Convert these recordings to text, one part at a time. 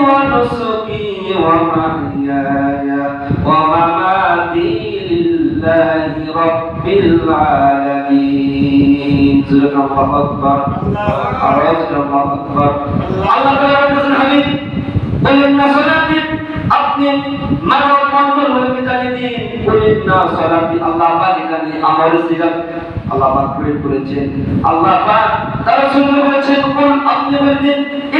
ونسكي ومحياي ومماتي لله رب العالمين سورة الله أكبر الله الله أكبر الله تعالى حبيب বলেন না সালাতি আপনি মানব মন্ডল হয়ে জানিয়ে দিন বলেন না সালাতি আল্লাহ পাক এখানে আমার সিরাত আল্লাহ পাক প্রেরণ করেছেন আল্লাহ পাক তারা শুনতে বলেছেন কোন আপনি বলে দিন ইন্না সালাতি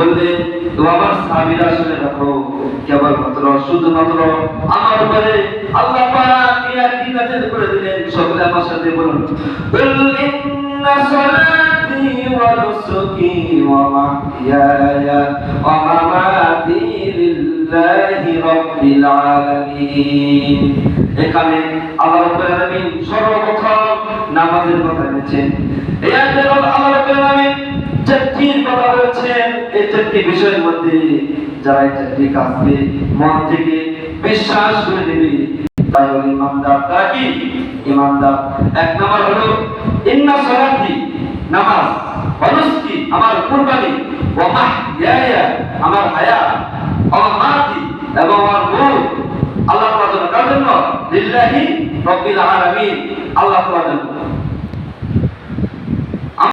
বললেন তো আমার সাহাবীরা শুনে রাখো কেবলমাত্র শুধুমাত্র আমার উপরে আল্লাহ পাক করে দিলেন। সকলে আমার সাথে বলুন, কুল ইন্না সালাতি ওয়া নুসুকি ওয়া ওয়া মামাতি লিল্লাহি রাব্বিল আলামিন। এখানে আল্লাহ রাব্বুল আলামিন সর্বপ্রথম নামাজের কথা এনেছেন। এই আয়াতে আল্লাহ প্রত্যেকটি বিষয়ের মধ্যে যারা এই চারটি মন থেকে বিশ্বাস করে দেবে তাই হল ইমানদার। তারা কি? ইমানদার। এক নম্বর হলো, ইন্না সলাতি নামাজ আমার কুরবানি ও মাহিয়া আমার হায়া আমার মাতি এবং আমার মূল আল্লাহ তাআলার জন্য? লিল্লাহি রব্বিল আলামিন। আল্লাহ